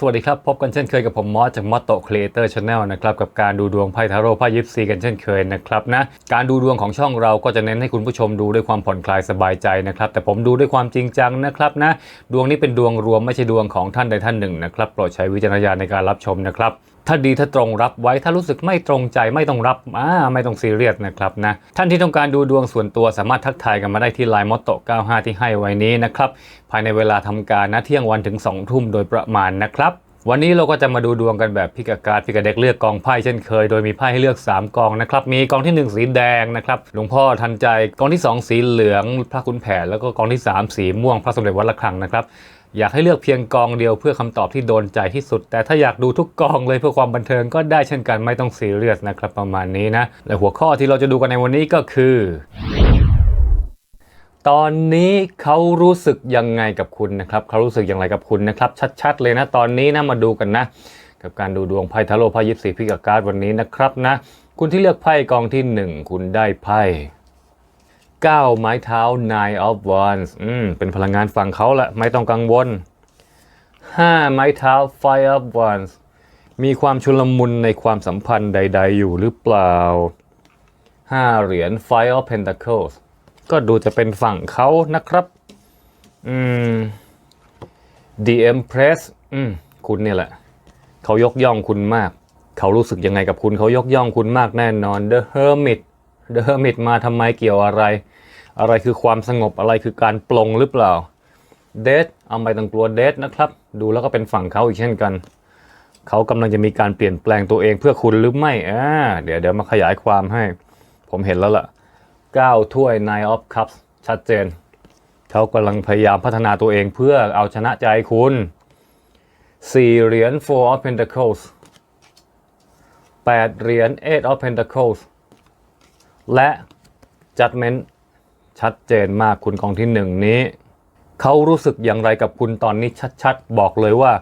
สวัสดีครับ พบกันเช่นเคยกับผมมอสจากมอสโตครีเอเตอร์ชาแนลนะครับกับการดูดวงไพ่ทาโร่ไพ่ยิปซีกันเช่นเคยนะครับนะการดูดวงของช่องเราก็จะเน้นให้คุณผู้ชมดูด้วยความผ่อนคลายสบายใจนะครับแต่ผมดูด้วยความจริงจังนะครับนะดวงนี้เป็นดวงรวมไม่ใช่ดวงของท่านใดท่านหนึ่งนะครับโปรดใช้วิจารณญาณในการรับชมนะครับ ถ้าดีถ้าตรงรับไว้ถ้ารู้สึกไม่ตรงใจไม่ต้องรับอ่าไม่ต้องซีเรียสนะครับนะท่านที่ต้องการดูดวงส่วนตัวสามารถทักทายกันมาได้ที่ไลน์มอตโต95 ที่ให้ไว้นี้นะครับภายในเวลาทำการนะเที่ยงวันถึง 2 ทุ่มโดยประมาณนะครับ วันนี้เราก็จะมาดูดวงกันแบบพิกาการดพิกาเด็กเลือกกองไพ่เช่นเคย โดยมีไพ่ให้เลือก 3 กองนะครับ มีกองทีหนึ่1 สีแดงนะครับหลวงพ่อทันใจกองที่ 2 สีเหลือง พระคุณแผนแล้วก็กองที่ 3 สีม่วงพระสมเด็จวัดระฆังนะครับอยากให้เลือกเพียงกองเดียวเพื่อคำตอบที่โดนใจที่สุด แต่ถ้าอยากดูทุกกองเลยเพื่อความบันเทิงก็ได้เช่นกันไม่ต้องซีเรียสนะครับประมาณนี้นะและหัวข้อที่เราจะดูกันในวันนี้ก็คือ ตอนนี้เขารู้สึกยังไงกับคุณนะครับเขารู้สึกอย่างไรกับคุณนะครับชัดๆเลยนะตอนนี้นะมาดูกันนะ กับการดูดวงไพ่ทาโร่ไพ่ยิปซีพิกาการ์ดวันนี้นะครับนะ คุณที่เลือกไพ่กองที่ 1 คุณได้ไพ่9ไม้เท้า Nine of Wands อืมเป็นพลังงานฝั่งเขาละไม่ต้องกังวล 5 ไม้เท้า Five of Wands มีความชุลมุนในความสัมพันธ์ใด ๆ อยู่หรือเปล่า 5 เหรียญ Five of Pentacles ก็ดูจะเป็นฝั่งเขานะครับ อืม The Empress อืม คุณเนี่ยแหละ เขายกย่องคุณมาก เขารู้สึกยังไงกับคุณ เขายกย่องคุณมากแน่นอน The Hermit The Hermit มาทำไมเกี่ยวอะไร อะไรคือความสงบ อะไรคือการปลงหรือเปล่าเดทเอาไม่ต้องกลัวเดทนะครับ ดูแล้วก็เป็นฝั่งเขาอีกเช่นกัน เขากำลังจะมีการเปลี่ยนแปลงตัวเองเพื่อคุณหรือไม่ อ่า เดี๋ยวเดี๋ยวมาขยายความให้ ผมเห็นแล้วล่ะ 9 ถ้วย Nine of Cups ชัดเจน เขากำลังพยายามพัฒนาตัวเองเพื่อเอาชนะใจคุณ 4 เหรียญ Four of Pentacles 8 เหรียญ Eight of Pentacles และ Judgment ชัดเจนมากคุณกองที่หนึ่งนี้เขารู้สึกอย่างไรกับคุณตอนนี้ชัดๆ บอกเลยว่า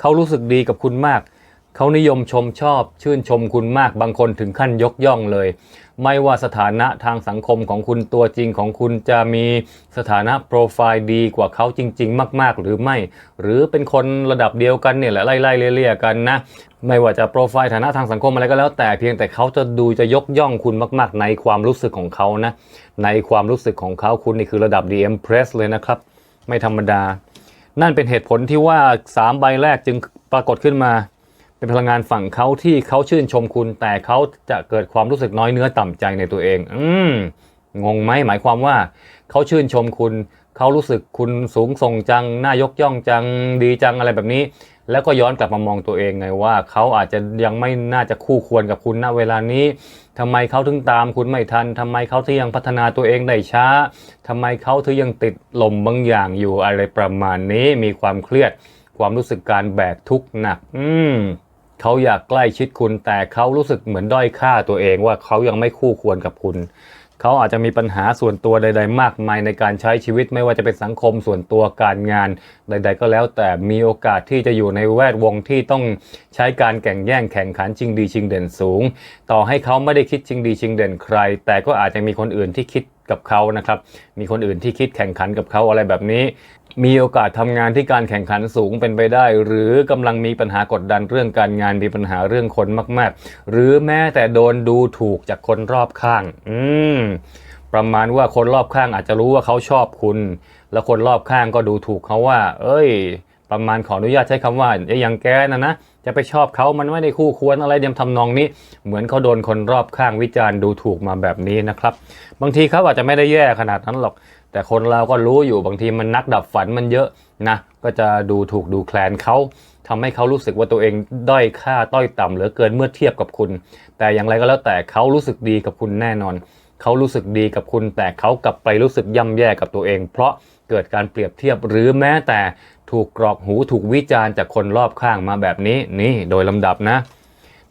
เขารู้สึกดีกับคุณมาก เขานิยมชมชอบ ชื่นชมคุณมากบางคนถึงขั้นยกย่องเลย ไม่ว่าสถานะทางสังคมของคุณตัวจริงของคุณจะมีสถานะโปรไฟล์ดีกว่าเขาจริง ๆ มาก ๆ หรือไม่ หรือเป็นคนระดับเดียวกันเนี่ยแหละไล่ๆเลี่ยๆกันนะไม่ว่าจะโปรไฟล์ฐานะทางสังคมอะไรก็แล้ว แต่เพียงแต่เขาจะดูจะยกย่องคุณมาก ๆ ในความรู้สึกของเขานะ ในความรู้สึกของเขาคุณนี่คือระดับ The Empress เลยนะครับ ไม่ธรรมดา นั่นเป็นเหตุผลที่ว่า 3 ใบแรกจึงปรากฏขึ้นมา เป็นพลังงานฝั่งเขาที่เขาชื่นชมคุณ แต่เขาจะเกิดความรู้สึกน้อยเนื้อต่ำใจในตัวเอง อืมงงไหมหมายความว่าเขาชื่นชมคุณ เขารู้สึกคุณสูงส่งจังน่ายกย่องจังดีจังอะไรแบบนี้ แล้วก็ย้อนกลับมามองตัวเองไงว่าเขาอาจจะยังไม่น่าจะคู่ควรกับคุณณเวลานี้ทำไมเขาถึงตามคุณไม่ทันทำไมเขาถึงยังพัฒนาตัวเองได้ช้าทำไมเขาถึงยังติดลมบางอย่างอยู่อะไรประมาณนี้มีความเครียด ความรู้สึกการแบกทุกข์หนัก อืม เขาอยากใกล้ชิดคุณ แต่เขารู้สึกเหมือนด้อยค่าตัวเองว่าเขายังไม่คู่ควรกับคุณ เขาอาจจะมีปัญหาส่วนตัวใด ๆ มากมายในการใช้ชีวิตไม่ว่าจะเป็นสังคมส่วนตัวการงานใด ๆ ก็แล้ว แต่มีโอกาสที่จะอยู่ในแวดวงที่ต้องใช้การแข่งแย่งแข่งขันชิงดีชิงเด่นสูง ต่อให้เขาไม่ได้คิดชิงดีชิงเด่นใคร แต่ก็อาจจะมีคนอื่นที่คิดกับเขานะครับ มีคนอื่นที่คิดแข่งขันกับเขาอะไรแบบนี้ มีโอกาสทำงานที่การแข่งขันสูงเป็นไปได้ หรือกำลังมีปัญหากดดันเรื่องการงานมีปัญหาเรื่องคนมาก ๆ หรือแม้แต่โดนดูถูกจากคนรอบข้าง อืมประมาณว่าคนรอบข้างอาจจะรู้ว่าเขาชอบคุณ แล้วคนรอบข้างก็ดูถูกเขาว่า เอ้ย ประมาณขออนุญาตใช้คำว่าไอ้อย่างแกนะนะจะไปชอบเขามันไม่ได้คู่ควรอะไรเดียมทำนองนี้ เหมือนเขาโดนคนรอบข้างวิจารณ์ดูถูกมาแบบนี้นะครับ บางทีเขาอาจจะไม่ได้แย่ขนาดนั้นหรอก แต่คนเราก็รู้อยู่บางทีมันนักดับฝันมันเยอะนะก็จะดูถูกดูแคลนเขาทำให้เขารู้สึกว่าตัวเองด้อยค่าต้อยต่ำเหลือเกินเมื่อเทียบกับคุณ แต่อย่างไรก็แล้วแต่เขารู้สึกดีกับคุณแน่นอน เขารู้สึกดีกับคุณ แต่เขากลับไปรู้สึกย่ำแย่กับตัวเอง เพราะเกิดการเปรียบเทียบหรือแม้แต่ถูกกรอกหูถูกวิจารณ์จากคนรอบข้างมาแบบนี้นี่โดยลำดับนะ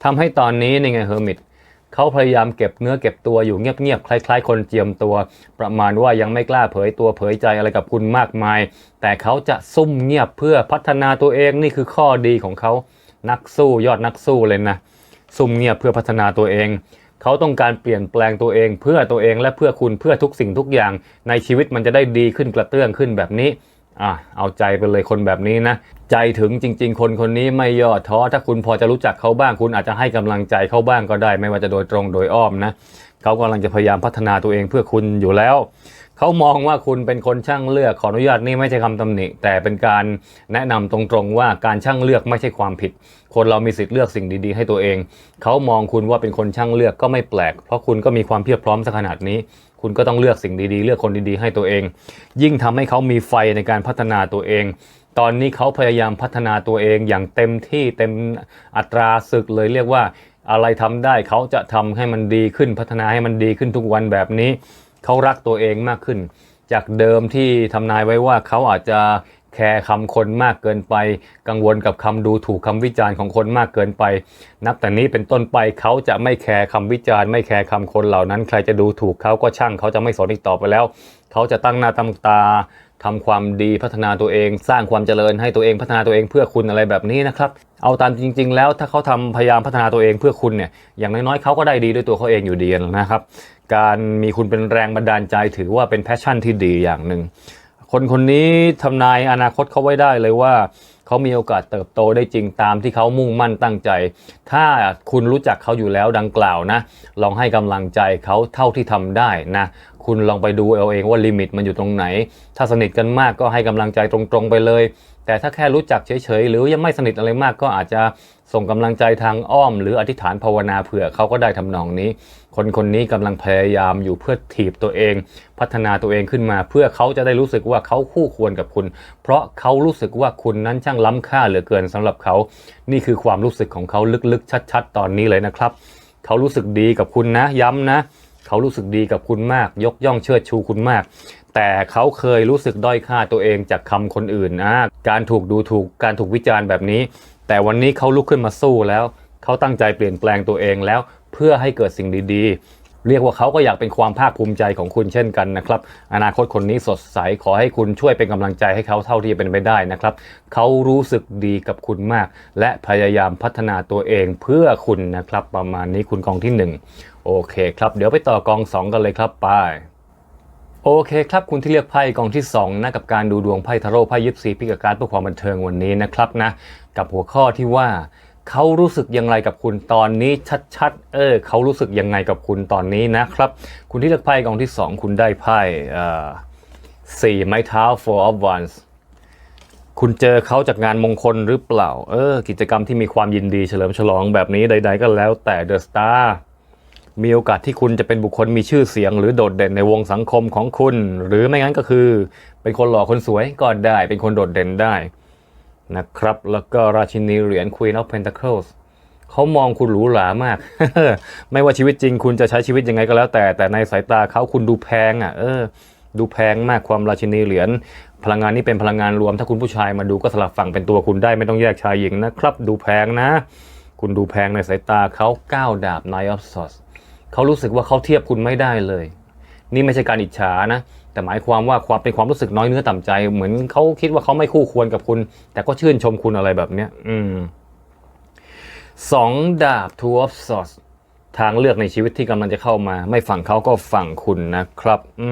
ทำให้ตอนนี้นี่ไงเฮอร์มิต เขาพยายามเก็บเนื้อเก็บตัวอยู่เงียบๆ คล้าย ๆ คนเจียมตัว ประมาณว่ายังไม่กล้าเผยตัวเผยใจอะไรกับคุณมากมาย แต่เขาจะซุ่มเงียบเพื่อพัฒนาตัวเองนี่คือข้อดีของเขา นักสู้ยอดนักสู้เลยนะ ซุ่มเงียบเพื่อพัฒนาตัวเอง เขาต้องการเปลี่ยนแปลงตัวเอง เพื่อตัวเองและเพื่อคุณเพื่อทุกสิ่งทุกอย่าง ในชีวิตมันจะได้ดีขึ้นกระเตื้องขึ้นแบบนี้อะเอาใจไปเลยคนแบบนี้นะ ใจถึงจริง ๆ คนคนนี้ไม่ย่อท้อถ้าคุณพอจะรู้จักเขาบ้าง คุณอาจจะให้กำลังใจเขาบ้างก็ได้ ไม่ว่าจะโดยตรงโดยอ้อมนะเขากำลังจะพยายามพัฒนาตัวเองเพื่อคุณอยู่แล้วเขามองว่าคุณเป็นคนช่างเลือกขออนุญาตนี่ไม่ใช่คำตำหนิ แต่เป็นการแนะนำตรงๆว่าการช่างเลือกไม่ใช่ความผิด คนเรามีสิทธิ์เลือกสิ่งดีๆ ให้ตัวเอง เขามองคุณว่าเป็นคนช่างเลือกก็ไม่แปลก เพราะคุณก็มีความเพียบพร้อมสักขนาดนี้ คุณก็ต้องเลือกสิ่งดีๆ เลือกคนดีๆ ให้ตัวเอง ยิ่งทำให้เขามีไฟในการพัฒนาตัวเอง ตอนนี้เขาพยายามพัฒนาตัวเองอย่างเต็มที่เต็มอัตราศึกเลยเรียกว่าอะไรทำได้เขาจะทำให้มันดีขึ้นพัฒนาให้มันดีขึ้นทุกวันแบบนี้ เขารักตัวเองมากขึ้น จากเดิมที่ทำนายไว้ว่าเขาอาจจะแคร์คำคนมากเกินไป กังวลกับคำดูถูกคำวิจารณ์ของคนมากเกินไป นับแต่นี้เป็นต้นไปเขาจะไม่แคร์คำวิจารณ์ ไม่แคร์คำคนเหล่านั้น ใครจะดูถูกเขาก็ช่างเขาจะไม่สนอีกต่อไปแล้ว เขาจะตั้งหน้าตั้งตา ทำความดีพัฒนาตัวเอง สร้างความเจริญให้ตัวเองพัฒนาตัวเองเพื่อคุณอะไรแบบนี้นะครับ เอาตามจริง ๆ แล้วถ้าเขาทำพยายามพัฒนาตัวเองเพื่อคุณเนี่ยอย่างน้อยๆเขาก็ได้ดีด้วยตัวเขาเองอยู่ดีนะครับ การมีคุณเป็นแรงบันดาลใจถือว่าเป็นแพชชั่นที่ดีอย่างหนึ่งคนคนนี้ทำนายอนาคตเขาไว้ได้เลยว่าเขามีโอกาสเติบโตได้จริงตามที่เขามุ่งมั่นตั้งใจ ถ้าคุณรู้จักเขาอยู่แล้วดังกล่าวนะ ลองให้กำลังใจเขาเท่าที่ทำได้นะ คุณลองไปดูเอาเองว่าลิมิตมันอยู่ตรงไหน ถ้าสนิทกันมากก็ให้กำลังใจตรงๆไปเลย แต่ถ้าแค่รู้จักเฉยๆ หรือยังไม่สนิทอะไรมากก็อาจจะส่งกำลังใจทางอ้อม หรืออธิษฐานภาวนาเผื่อเขาก็ได้ทำนองนี้ คนคนนี้กำลังพยายามอยู่เพื่อถีบตัวเอง พัฒนาตัวเองขึ้นมา เพื่อเขาจะได้รู้สึกว่าเขาคู่ควรกับคุณ เพราะเขารู้สึกว่าคุณนั้นช่างล้ำค่าเหลือเกินสำหรับเขา นี่คือความรู้สึกของเขาลึกๆ ชัด ๆ ตอนนี้เลยนะครับ เขารู้สึกดีกับคุณนะย้ำนะ เขารู้สึกดีกับคุณมาก ยกย่องเชิดชูคุณมาก แต่เขาเคยรู้สึกด้อยค่าตัวเองจากคำคนอื่นนะการถูกดูถูกการถูกวิจารณ์แบบนี้ แต่วันนี้เขาลุกขึ้นมาสู้แล้ว เขาตั้งใจเปลี่ยนแปลงตัวเองแล้ว เพื่อให้เกิดสิ่งดี ๆ เรียกว่าเขาก็อยากเป็นความภาคภูมิใจของคุณเช่นกันนะครับ อนาคตคนนี้สดใสขอให้คุณช่วยเป็นกำลังใจให้เขาเท่าที่จะเป็นไปได้นะครับ เขารู้สึกดีกับคุณมาก และพยายามพัฒนาตัวเองเพื่อคุณนะครับ ประมาณนี้คุณกองที่หนึ่ง โอเคครับ เดี๋ยวไปต่อกองสองกันเลยครับไปโอเคครับคุณที่เลือกไพ่กองที่2นะกับการดูดวงไพ่ทาโร่ไพ่ยิปซีพิกการ์ดเพื่อความบันเทิงวันนี้นะครับนะ กับหัวข้อที่ว่าเขารู้สึกยังไงกับคุณตอนนี้ชัดๆ เออเขารู้สึกยังไงกับคุณตอนนี้นะครับ คุณที่เลือกไพ่กองที่ 2 คุณได้ไพ่เอ่อสี่ไม้เท้า four of wands คุณเจอเขาจากงานมงคลหรือเปล่า เออ กิจกรรมที่มีความยินดีเฉลิมฉลองแบบนี้ใด ๆ ก็แล้วแต่เดอะสตาร์ มีโอกาสที่คุณจะเป็นบุคคลมีชื่อเสียง หรือโดดเด่นในวงสังคมของคุณ หรือไม่งั้นก็คือ เป็นคนหล่อคนสวยก็ได้ เป็นคนโดดเด่นได้นะครับ แล้วก็ราชินีเหรียญ Queen of Pentacles เขามองคุณหรูหรามาก ไม่ว่าชีวิตจริงคุณจะใช้ชีวิตยังไงก็แล้วแต่แต่ในสายตาเขาคุณดูแพงอะ เออ ดูแพงมากความราชินีเหรียญพลังงานนี้เป็นพลังงานรวม ถ้าคุณผู้ชายมาดูก็สลับฝั่งเป็นตัวคุณได้ไม่ต้องแยกชายหญิงนะครับ ดูแพงนะ คุณดูแพงในสายตาเขาก้าวดาบ Knight of Swords เขารู้สึกว่าเขาเทียบคุณไม่ได้เลย นี่ไม่ใช่การอิจฉานะ แต่หมายความว่าความเป็นความรู้สึกน้อยเนื้อต่ำใจ เหมือนเขาคิดว่าเขาไม่คู่ควรกับคุณ แต่ก็ชื่นชมคุณอะไรแบบเนี้ย อืมสองดาบ two of swords ทางเลือกในชีวิตที่กำลังจะเข้ามา ไม่ฝั่งเขาก็ฝั่งคุณนะครับอื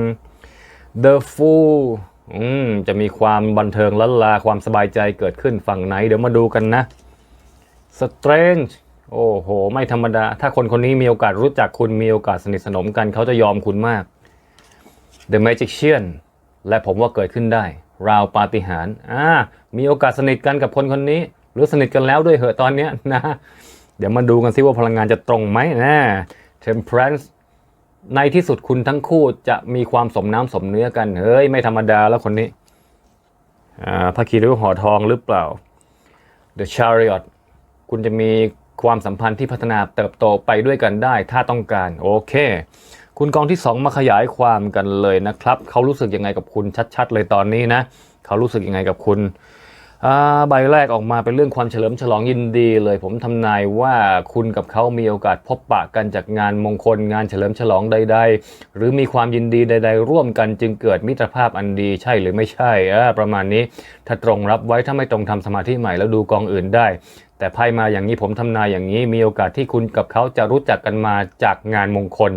ม the fool อืมจะมีความบันเทิงล้นลาความสบายใจเกิดขึ้นฝั่งไหน เดี๋ยวมาดูกันนะ strange โอ้โห ไม่ธรรมดา ถ้าคนคนนี้มีโอกาสรู้จักคุณมีโอกาสสนิทสนมกัน เขาจะยอมคุณมาก The Magician และผมว่าเกิดขึ้นได้ ราวปาฏิหาริย์อ่ามีโอกาสสนิทกันกับคนคนนี้ หรือสนิทกันแล้วด้วยเหอะตอนเนี้ยนะ เดี๋ยวมาดูกันซิว่าพลังงานจะตรงไหมนะ Temperance ในที่สุดคุณทั้งคู่จะมีความสมน้ำสมเนื้อกัน เฮ้ย ไม่ธรรมดาแล้วคนนี้อ่าพระคีริ้วห่อทองหรือเปล่า The Chariot คุณจะมี ความสัมพันธ์ที่พัฒนาเติบโตไปด้วยกันได้ถ้าต้องการ โอเค คุณกองที่ 2 มาขยายความกันเลยนะครับ เขารู้สึกยังไงกับคุณชัด ๆ เลยตอนนี้นะ เขารู้สึกยังไงกับคุณ ใบแรกออกมาเป็นเรื่องความเฉลิมฉลองยินดีเลย ผมทำนายว่าคุณกับเขามีโอกาสพบปะกันจากงานมงคลงานเฉลิมฉลองใด ๆ หรือมีความยินดีใด ๆ ร่วมกันจึงเกิดมิตรภาพอันดีใช่หรือไม่ใช่ประมาณนี้ ถ้าตรงรับไว้ถ้าไม่ตรงทำสมาธิใหม่แล้วดูกองอื่นได้ แต่ไพ่มาอย่างนี้ผมทำนายอย่างนี้มีโอกาสที่คุณกับเขาจะรู้จักกันมาจากงานมงคล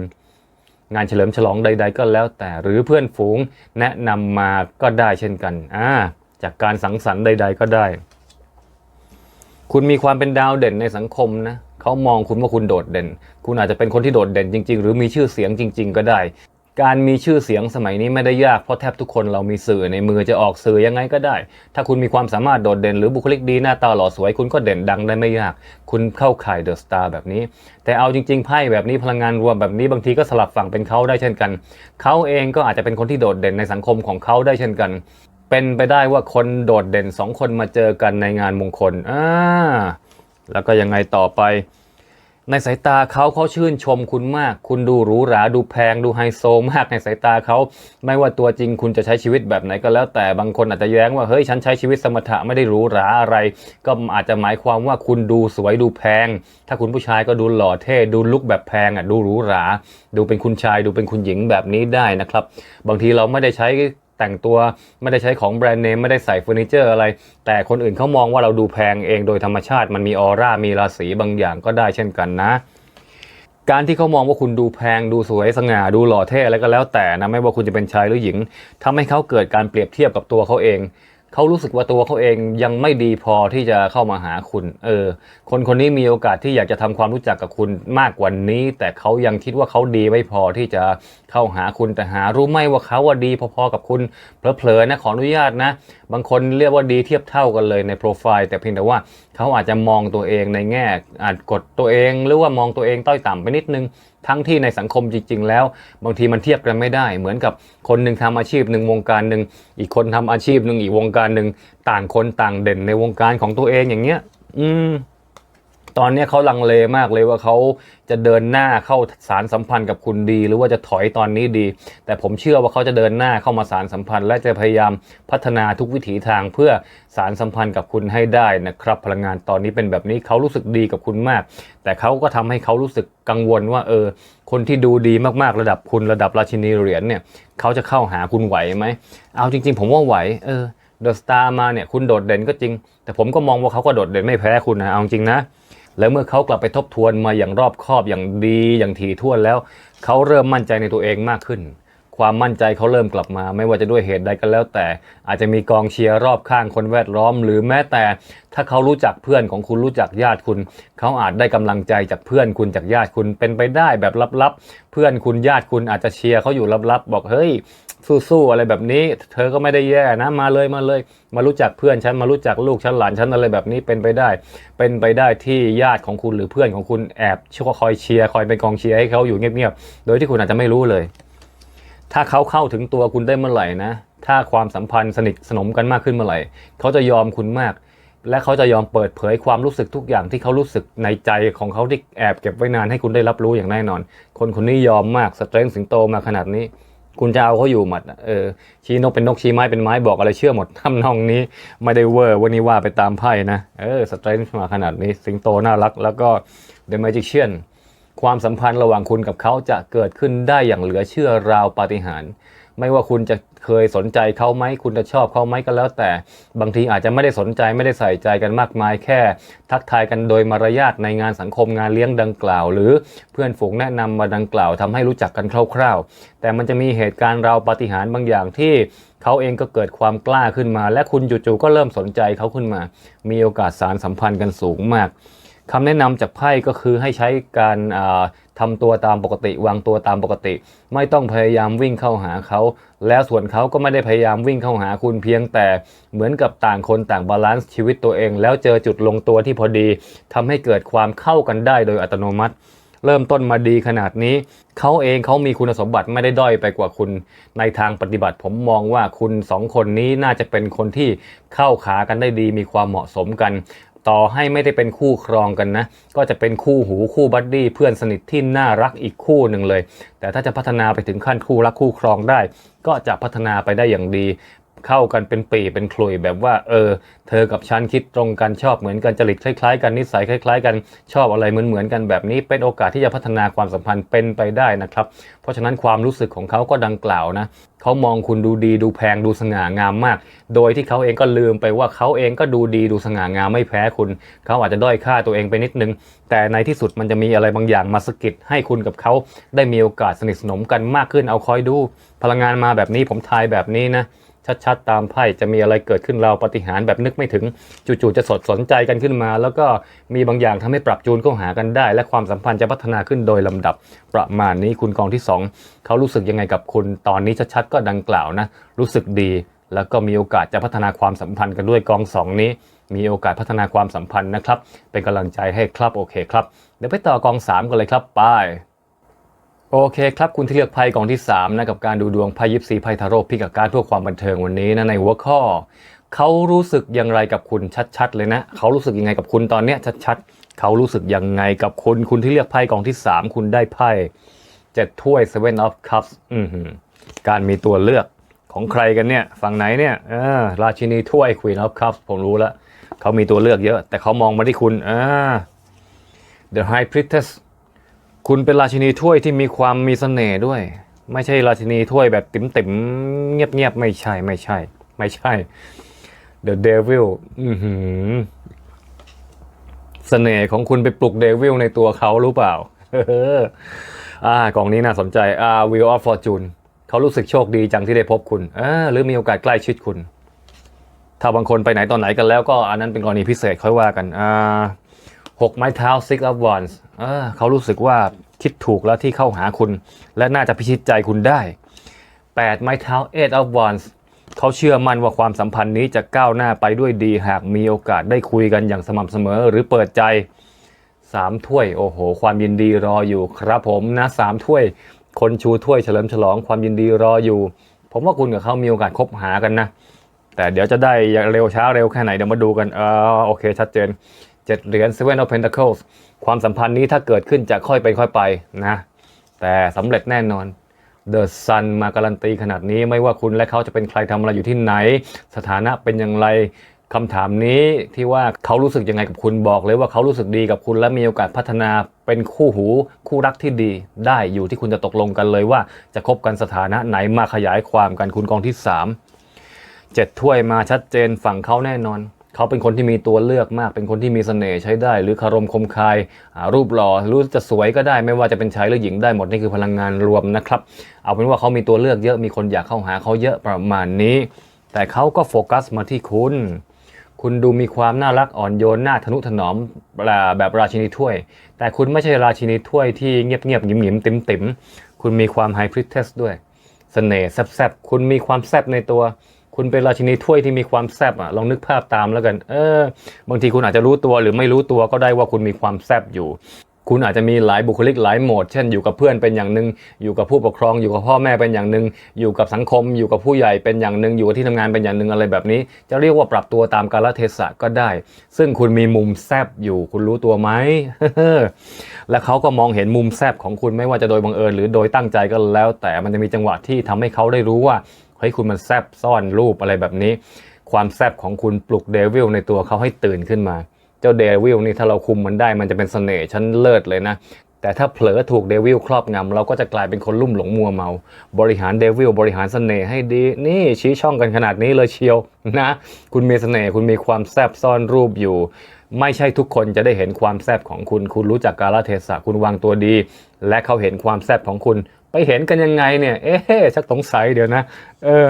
งานเฉลิมฉลองใด ๆ ก็แล้วแต่หรือเพื่อนฝูงแนะนำมาก็ได้เช่นกันอ่า จากการสังสรรค์ใด ๆ ก็ได้ คุณมีความเป็นดาวเด่นในสังคมนะเขามองคุณว่าคุณโดดเด่น คุณอาจจะเป็นคนที่โดดเด่นจริง ๆ หรือมีชื่อเสียงจริง ๆ ก็ได้ การมีชื่อเสียงสมัยนี้ไม่ได้ยากเพราะแทบทุกคนเรามีสื่อในมือจะออกสื่อยังไงก็ได้ ถ้าคุณมีความสามารถโดดเด่น หรือบุคลิกดีหน้าตาหล่อสวย คุณก็เด่นดังได้ไม่ยาก คุณเข้าข่ายเดอะสตาร์แบบนี้ แต่เอาจริง ๆไพ่แบบนี้พลังงานรวมแบบนี้บางทีก็สลับฝั่งเป็นเขาได้เช่นกันเขาเองก็อาจจะเป็นคนที่โดดเด่นในสังคมของเขาได้เช่นกัน เป็นไปได้ว่าคนโดดเด่นสองคนมาเจอกันในงานมงคลอ่าแล้วก็ยังไงต่อไป ในสายตาเขาเขาชื่นชมคุณมาก คุณดูหรูหราดูแพงดูไฮโซมากในสายตาเขาไม่ว่าตัวจริงคุณจะใช้ชีวิตแบบไหนก็แล้วแต่บางคนอาจจะแย้งว่าเฮ้ยฉันใช้ชีวิตสมถะไม่ได้หรูหราอะไร ก็อาจจะหมายความว่าคุณดูสวยดูแพง ถ้าคุณผู้ชายก็ดูหล่อเท่ดูลุคแบบแพงอะดูหรูหรา ดูเป็นคุณชายดูเป็นคุณหญิงแบบนี้ได้นะครับ บางทีเราไม่ได้ใช้ แต่งตัวไม่ได้ใช้ของแบรนด์เนมไม่ได้ใส่เฟอร์นิเจอร์อะไร แต่คนอื่นเขามองว่าเราดูแพงเองโดยธรรมชาติมันมีออร่ามีราศีบางอย่างก็ได้เช่นกันนะ การที่เขามองว่าคุณดูแพงดูสวยสง่าดูหล่อเท่อะไรก็แล้วแต่นะไม่ว่าคุณจะเป็นชายหรือหญิงทำให้เขาเกิดการเปรียบเทียบกับตัวเขาเอง เขารู้สึกว่าตัวเขาเองยังไม่ดีพอที่จะเข้ามาหาคุณ เออ คนคนนี้มีโอกาสที่อยากจะทำความรู้จักกับคุณมากกว่านี้ แต่เขายังคิดว่าเขาดีไม่พอที่จะเข้าหาคุณแต่หารู้ไหมว่าเขาว่าดีพอๆกับคุณเผลอๆนะขออนุญาตนะบางคนเรียกว่าดีเทียบเท่ากันเลยในโปรไฟล์แต่เพียงแต่ว่าเขาอาจจะมองตัวเองในแง่อาจกดตัวเอง หรือว่ามองตัวเองต้อยต่ำไปนิดนึง ทั้งที่ในสังคมจริง ๆ แล้ว บางทีมันเทียบกันไม่ได้ เหมือนกับคนหนึ่งทำอาชีพหนึ่งวงการหนึ่งอีกคนทำอาชีพหนึ่งอีกวงการหนึ่งต่างคนต่างเด่นในวงการของตัวเองอย่างเงี้ย อืม ตอนนี้เขาลังเลมากเลยว่าเขาจะเดินหน้าเข้าสารสัมพันธ์กับคุณดี หรือว่าจะถอยตอนนี้ดี แต่ผมเชื่อว่าเขาจะเดินหน้าเข้ามาสารสัมพันธ์ และจะพยายามพัฒนาทุกวิถีทางเพื่อสารสัมพันธ์กับคุณให้ได้นะครับ พลังงานตอนนี้เป็นแบบนี้เขารู้สึกดีกับคุณมาก แต่เขาก็ทำให้เขารู้สึกกังวลว่าเออ คนที่ดูดีมากๆระดับคุณระดับราชินีเหรียญเนี่ยเขาจะเข้าหาคุณไหวไหมเอาจริง ๆ ผมว่าไหวเออเดอะสตาร์มาเนี่ยคุณโดดเด่นก็จริง แต่ผมก็มองว่าเขาก็โดดเด่นไม่แพ้คุณนะเอาจริงนะ แล้วเมื่อเขากลับไปทบทวนมาอย่างรอบคอบอย่างดีอย่างถี่ถ้วนแล้ว เขาเริ่มมั่นใจในตัวเองมากขึ้น ความมั่นใจเขาเริ่มกลับมา ไม่ว่าจะด้วยเหตุใดก็แล้ว แต่อาจจะมีกองเชียร์รอบข้างคนแวดล้อม หรือแม้แต่ถ้าเขารู้จักเพื่อนของคุณรู้จักญาติคุณ เขาอาจได้กำลังใจจากเพื่อนคุณจากญาติคุณเป็นไปได้แบบลับๆ เพื่อนคุณญาติคุณอาจจะเชียร์เขาอยู่ลับๆ บอกเฮ้ย สู้ๆอะไรแบบนี้ เธอก็ไม่ได้แย่นะมาเลยมาเลย มารู้จักเพื่อนฉันมารู้จักลูกฉันหลานฉันอะไรแบบนี้เป็นไปได้ เป็นไปได้ที่ญาติของคุณหรือเพื่อนของคุณแอบช่วยคอยเชียร์คอยเป็นกองเชียร์ให้เขาอยู่เงียบๆโดยที่คุณอาจจะไม่รู้เลย ถ้าเขาเข้าถึงตัวคุณได้เมื่อไหร่นะ ถ้าความสัมพันธ์สนิทสนมกันมากขึ้นเมื่อไหร่เขาจะยอมคุณมากและเขาจะยอมเปิดเผยความรู้สึกทุกอย่างที่เขารู้สึกในใจของเขาที่แอบเก็บไว้นานให้คุณได้รับรู้อย่างแน่นอน คนคนนี้ยอมมากสเตรนสิงโตมาขนาดนี้ คุณจะเอาเขาอยู่หมดเออชี้นกเป็นนกชี้ไม้เป็นไม้บอกอะไรเชื่อหมดทำนองนี้ไม่ได้เวอร์วันนี้ว่าไปตามไพ่นะเออสเตรนมาขนาดนี้สิงโตน่ารัก แล้วก็เดอะแมจิเชียนความสัมพันธ์ระหว่างคุณกับเขาจะเกิดขึ้นได้อย่างเหลือเชื่อราวปาฏิหาริย์ไม่ว่าคุณจะ เคยสนใจเขาไหมคุณจะชอบเขาไหมก็แล้ว แต่บางทีอาจจะไม่ได้สนใจไม่ได้ใส่ใจกันมากมายแค่ ทักทายกันโดยมารยาทในงานสังคมงานเลี้ยงดังกล่าว หรือเพื่อนฝูงแนะนำมาดังกล่าวทำให้รู้จักกันคร่าว ๆ แต่มันจะมีเหตุการณ์ราวปาฏิหาริย์บางอย่างที่เขาเองก็เกิดความกล้าขึ้นมา และคุณจู่ๆก็เริ่มสนใจเขาขึ้นมา มีโอกาสสารสัมพันธ์กันสูงมาก คำแนะนำจากไพ่ก็คือให้ใช้การอ่าทำตัวตามปกติ วางตัวตามปกติ ไม่ต้องพยายามวิ่งเข้าหาเขา แล้วส่วนเขาก็ไม่ได้พยายามวิ่งเข้าหาคุณเพียงแต่เหมือนกับต่างคนต่างบาลานซ์ชีวิตตัวเอง แล้วเจอจุดลงตัวที่พอดีทำให้เกิดความเข้ากันได้โดยอัตโนมัติ เริ่มต้นมาดีขนาดนี้เขาเองเขามีคุณสมบัติไม่ได้ด้อยไปกว่าคุณ ในทางปฏิบัติผมมองว่าคุณสองคนนี้น่าจะเป็นคนที่เข้าขากันได้ดีมีความเหมาะสมกัน ต่อให้ไม่ได้เป็นคู่ครองกันนะ ก็จะเป็นคู่หูคู่บัดดี้เพื่อนสนิทที่น่ารักอีกคู่หนึ่งเลย แต่ถ้าจะพัฒนาไปถึงขั้นคู่รักคู่ครองได้ ก็จะพัฒนาไปได้อย่างดี เข้ากันเป็นปีเป็นคลุยแบบว่า เออ เธอกับฉันคิดตรงกันชอบเหมือนกันจริตคล้ายๆ กันนิสัยคล้าย ๆ กันชอบอะไรเหมือนๆกันแบบนี้เป็นโอกาสที่จะพัฒนาความสัมพันธ์เป็นไปได้นะครับ เพราะฉะนั้นความรู้สึกของเขาก็ดังกล่าวนะเขามองคุณดูดีดูแพงดูสง่างามมาก โดยที่เขาเองก็ลืมไปว่าเขาเองก็ดูดีดูสง่างามไม่แพ้คุณ เขาอาจจะด้อยค่าตัวเองไปนิดนึง แต่ในที่สุดมันจะมีอะไรบางอย่างมาสะกิดให้คุณกับเขาได้มีโอกาสสนิทสนมกันมากขึ้นเอาคอยดู พลังงานมาแบบนี้ผมทายแบบนี้นะ ชัดๆ ตามไพ่จะมีอะไรเกิดขึ้นเราปฏิหารแบบนึกไม่ถึงจู่ๆจะสดสนใจกันขึ้นมา แล้วก็มีบางอย่างทำให้ปรับจูนเข้าหากันได้ และความสัมพันธ์จะพัฒนาขึ้นโดยลำดับประมาณนี้คุณกองที่สองเขารู้สึกยังไงกับคุณตอนนี้ชัดๆก็ดังกล่าวนะรู้สึกดี แล้วก็มีโอกาสจะพัฒนาความสัมพันธ์กันด้วยกองสองนี้ มีโอกาสพัฒนาความสัมพันธ์นะครับเป็นกำลังใจให้ครับโอเคครับเดี๋ยวไปต่อกอง3กันเลยครับไป โอเคครับ คุณที่เลือกไพ่กองที่ 3 นะกับการดูดวงไพ่ยิปซีไพ่ทาโร่พิกบการเพื่อความบันเทิงวันนี้นะในหัวข้อ เขารู้สึกอย่างไรกับคุณชัดๆ เลยนะ เขารู้สึกยังไงกับคุณตอนเนี้ยชัดๆ เขารู้สึกยังไงกับคุณคุณที่เลือกไพ่กองที่ 3 คุณได้ไพ่เจ็ดถ้วย seven of cups อือหือการมีตัวเลือกของใครกันเนี่ยฝั่งไหนเนี่ยอราชินีถ้วย queen of cups ผมรู้แล้วเขามีตัวเลือกเยอะ แต่เขามองมาที่คุณอ่า The High Priestess คุณเป็นราชินีถ้วยที่มีความมีเสน่ห์ด้วย ไม่ใช่ราชินีถ้วยแบบติ๋มๆเงียบๆไม่ใช่ไม่ใช่ ไม่ใช่ The Devil อือหือเสน่ห์ของคุณไปปลุกเดวิลในตัวเขารู้เปล่าอ่ากล่องนี้น่าสนใจอ่า Wheel of Fortune เขารู้สึกโชคดีจังที่ได้พบคุณอ่าหรือมีโอกาสใกล้ชิดคุณ ถ้าบางคนไปไหนตอนไหนกันแล้วก็อันนั้นเป็นกรณีพิเศษค่อยว่ากันอ่า หกไม้เท้า six of wands อ่าเขารู้สึกว่าคิดถูกแล้วที่เข้าหาคุณ และน่าจะพิชิตใจคุณได้แปดไม้เท้า eight of wands เขาเชื่อมั่นว่าความสัมพันธ์นี้จะก้าวหน้าไปด้วยดีหากมีโอกาสได้คุยกันอย่างสม่ำเสมอหรือเปิดใจสามถ้วยโอ้โห ความยินดีรออยู่ครับผมนะสามถ้วย คนชูถ้วยเฉลิมฉลองความยินดีรออยู่ ผมว่าคุณกับเขามีโอกาสคบหากันนะ แต่เดี๋ยวจะได้เร็วช้าเร็วแค่ไหนเดี๋ยวมาดูกันเออโอเคชัดเจน เจ็ดเหรียญ Seven of Pentacles ความสัมพันธ์นี้ถ้าเกิดขึ้นจะค่อยเป็นค่อยไปนะ แต่สำเร็จแน่นอน The Sun มาการันตีขนาดนี้ไม่ว่าคุณและเขาจะเป็นใครทำอะไรอยู่ที่ไหน สถานะเป็นอย่างไรคำถามนี้ที่ว่าเขารู้สึกยังไงกับคุณบอกเลยว่าเขารู้สึกดีกับคุณและมีโอกาสพัฒนาเป็นคู่หู คู่รักที่ดี ได้อยู่ที่คุณจะตกลงกันเลยว่าจะคบกันสถานะไหนมาขยายความกันคุณกองที่สามเจ็ดถ้วยมาชัดเจนฝั่งเขาแน่นอน เขาเป็นคนที่มีตัวเลือกมาก เป็นคนที่มีเสน่ห์ใช้ได้ หรือคารมคมคายรูปหล่อรู้จะสวยก็ได้ ไม่ว่าจะเป็นชายหรือหญิงได้หมดนี่คือพลังงานรวมนะครับ เอาเป็นว่าเขามีตัวเลือกเยอะมีคนอยากเข้าหาเขาเยอะประมาณนี้ แต่เขาก็โฟกัสมาที่คุณ คุณดูมีความน่ารักอ่อนโยนน่าทนุถนอมแบบราชินีถ้วย แต่คุณไม่ใช่ราชินีถ้วยที่เงียบๆหยิมๆติ๋มๆคุณมีความไฮพริเทสด้วยเสน่ห์แซบๆคุณมีความแซบในตัว คุณเป็นราชินีถ้วยที่มีความแซบอะลองนึกภาพตามแล้วกัน เออ บางทีคุณอาจจะรู้ตัวหรือไม่รู้ตัวก็ได้ว่าคุณมีความแซบอยู่ คุณอาจจะมีหลายบุคลิกหลายโหมด เช่นอยู่กับเพื่อนเป็นอย่างหนึ่งอยู่กับผู้ปกครองอยู่กับพ่อแม่เป็นอย่างหนึ่งอยู่กับสังคม อยู่กับผู้ใหญ่เป็นอย่างหนึ่งอยู่กับที่ทำงานเป็นอย่างหนึ่งอะไรแบบนี้ จะเรียกว่าปรับตัวตามกาลเทศะก็ได้ ซึ่งคุณมีมุมแซบอยู่ คุณรู้ตัวไหมและเขาก็มองเห็นมุมแซบของคุณไม่ว่าจะโดยบังเอิญหรือโดยตั้งใจก็แล้ว แต่มันจะมีจังหวะที่ทำให้เขาได้รู้ว่า ฮ้ยคุณมันแซบซ่อนรูปอะไรแบบนี้ ความแซบของคุณปลุกเดวิลในตัวเขาให้ตื่นขึ้นมา เจ้าเดวิลนี่ถ้าเราคุมมันได้มันจะเป็นเสน่ห์ชั้นเลิศเลยนะแต่ถ้าเผลอถูกเดวิลครอบงำเราก็จะกลายเป็นคนลุ่มหลงมัวเมา บริหารเดวิลบริหารเสน่ห์ให้ดี นี่ชี้ช่องกันขนาดนี้เลยเชียวนะ คุณมีเสน่ห์คุณมีความแซบซ่อนรูปอยู่ ไม่ใช่ทุกคนจะได้เห็นความแซบของคุณ คุณรู้จักกาลเทศะคุณวางตัวดี และเขาเห็นความแซบของคุณ ไปเห็นกันยังไงเนี่ย เอ๊ะชักสงสัยเดี๋ยวนะ เออ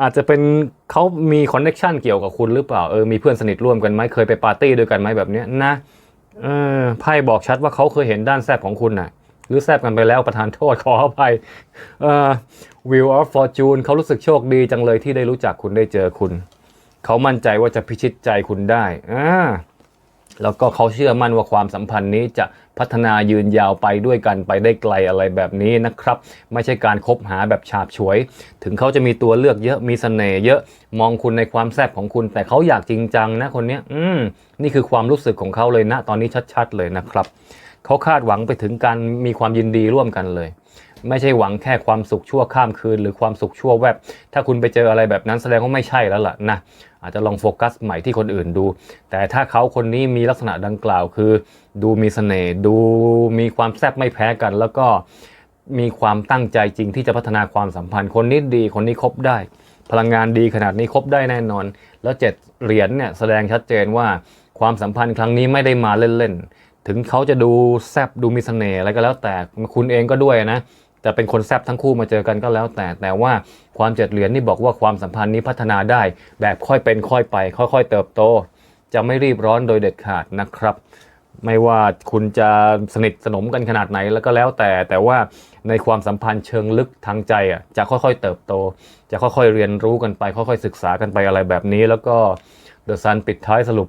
อาจจะเป็นเขามีคอนเน็ชันเกี่ยวกับคุณหรือเปล่า เออ มีเพื่อนสนิทร่วมกันไหมเคยไปปาร์ตี้ด้วยกันไหมแบบเนี้ยนะ เออ ไพ่บอกชัดว่าเขาเคยเห็นด้านแซบของคุณน่ะ หรือแซบกันไปแล้วประทานโทษขออภัย เอ่อ Wheel of Fortune เขารู้สึกโชคดีจังเลยที่ได้รู้จักคุณได้เจอคุณ เขามั่นใจว่าจะพิชิตใจคุณได้ อ่า แล้วก็เขาเชื่อมั่นว่าความสัมพันธ์นี้จะพัฒนายืนยาวไปด้วยกันไปได้ไกลอะไรแบบนี้นะครับ ไม่ใช่การคบหาแบบฉาบฉวย ถึงเขาจะมีตัวเลือกเยอะมีเสน่ห์เยอะมองคุณในความแซ่บของคุณ แต่เขาอยากจริงจังนะคนนี้อืมนี่คือความรู้สึกของเขาเลยนะตอนนี้ชัดๆเลยนะครับเขาคาดหวังไปถึงการมีความยินดีร่วมกันเลย ไม่ใช่หวังแค่ความสุขชั่วข้ามคืน หรือความสุขชั่วแวบ ถ้าคุณไปเจออะไรแบบนั้นแสดงว่าไม่ใช่แล้วล่ะนะ อาจจะลองโฟกัสใหม่ที่คนอื่นดู แต่ถ้าเขาคนนี้มีลักษณะดังกล่าวคือ ดูมีเสน่ห์ดูมีความแซ่บไม่แพ้กัน แล้วก็มีความตั้งใจจริงที่จะพัฒนาความสัมพันธ์ คนนี้ดีคนนี้คบได้ พลังงานดีขนาดนี้คบได้แน่นอน แล้วเจ็ดเหรียญเนี่ยแสดงชัดเจนว่าความสัมพันธ์ครั้งนี้ไม่ได้มาเล่นๆถึงเขาจะดูแซบดูมีเสน่ห์อะไรก็แล้วแต่คุณเองก็ด้วยนะ จะเป็นคนแซบทั้งคู่มาเจอกันก็แล้วแต่ แต่ว่าความเจ็ดเหรียญนี่บอกว่าความสัมพันธ์นี้พัฒนาได้ แบบค่อยเป็นค่อยไป ค่อย ๆ เติบโต จะไม่รีบร้อนโดยเด็ดขาดนะครับ ไม่ว่าคุณจะสนิทสนมกันขนาดไหนแล้วก็แล้วแต่ แต่ว่าในความสัมพันธ์เชิงลึกทางใจอะจะค่อยๆเติบโต จะค่อยๆเรียนรู้กันไป ค่อยๆศึกษากันไปอะไรแบบนี้ แล้วก็เดอะซันปิดท้ายสรุป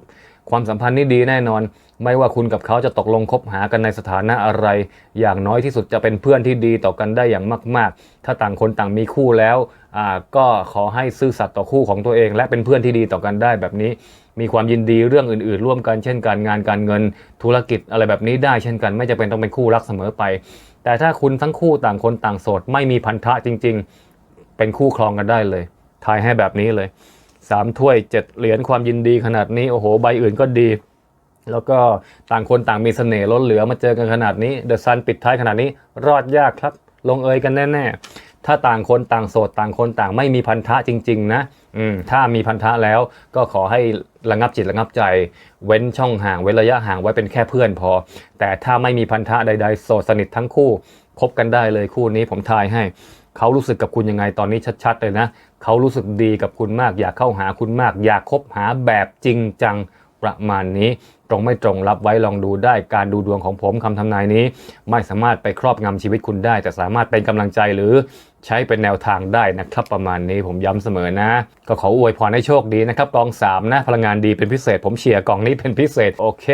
ความสัมพันธ์นี่ดีแน่นอน ไม่ว่าคุณกับเขาจะตกลงคบหากันในสถานะอะไร อย่างน้อยที่สุดจะเป็นเพื่อนที่ดีต่อกันได้อย่างมาก ๆ ถ้าต่างคนต่างมีคู่แล้วอ่าก็ขอให้ซื่อสัตย์ต่อคู่ของตัวเอง และเป็นเพื่อนที่ดีต่อกันได้แบบนี้ มีความยินดีเรื่องอื่น ๆ ร่วมกันเช่นการงานการเงินธุรกิจอะไรแบบนี้ได้เช่นกัน ไม่จำเป็นต้องเป็นคู่รักเสมอไป แต่ถ้าคุณทั้งคู่ต่างคนต่างโสด ไม่มีพันธะจริง ๆ เป็นคู่ครองกันได้เลยทายให้แบบนี้เลยสามถ้วยเจ็ดเหรียญความยินดีขนาดนี้โอ้โหใบอื่นก็ดี แล้วก็ต่างคนต่างมีเสน่ห์ล้นเหลือมาเจอกันขนาดนี้เดอะซันปิดท้ายขนาดนี้รอดยากครับ ลงเอยกันแน่ๆ ถ้าต่างคนต่างโสดต่างคนต่างไม่มีพันธะจริง ๆ นะอืมถ้ามีพันธะแล้วก็ขอให้ระงับจิตระงับใจ เว้นช่องห่างเว้นระยะห่างไว้เป็นแค่เพื่อนพอ แต่ถ้าไม่มีพันธะใด ๆ โสดสนิททั้งคู่คบกันได้เลยคู่นี้ผมทายให้เขารู้สึกกับคุณยังไงตอนนี้ชัดๆเลยนะเขารู้สึกดีกับคุณมาก อยากเข้าหาคุณมาก อยากคบหาแบบจริงจัง ประมาณนี้ ตรงไม่ตรงรับไว้ลองดูได้การดูดวงของผมคำทำนายนี้ ไม่สามารถไปครอบงำชีวิตคุณได้ แต่สามารถเป็นกำลังใจหรือใช้เป็นแนวทางได้นะครับประมาณนี้ผมย้ำเสมอนะ ก็ขออวยพรให้โชคดีนะครับกองสามนะพลังงานดีเป็นพิเศษ ผมเชียร์กองนี้เป็นพิเศษโอเค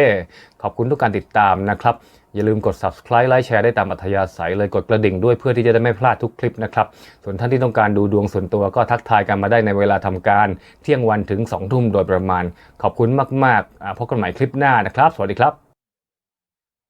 ขอบคุณทุกการติดตามนะครับ อย่าลืมกด subscribe ไลค์แชร์ได้ตามอัธยาศัยเลยกดกระดิ่งด้วยเพื่อที่จะได้ไม่พลาดทุกคลิปนะครับ ส่วนท่านที่ต้องการดูดวงส่วนตัวก็ทักทายกันมาได้ในเวลาทำการ เที่ยงวันถึง2ทุ่มโดยประมาณ ขอบคุณมากๆอ่าพบกันใหม่คลิปหน้านะครับ สวัสดีครับ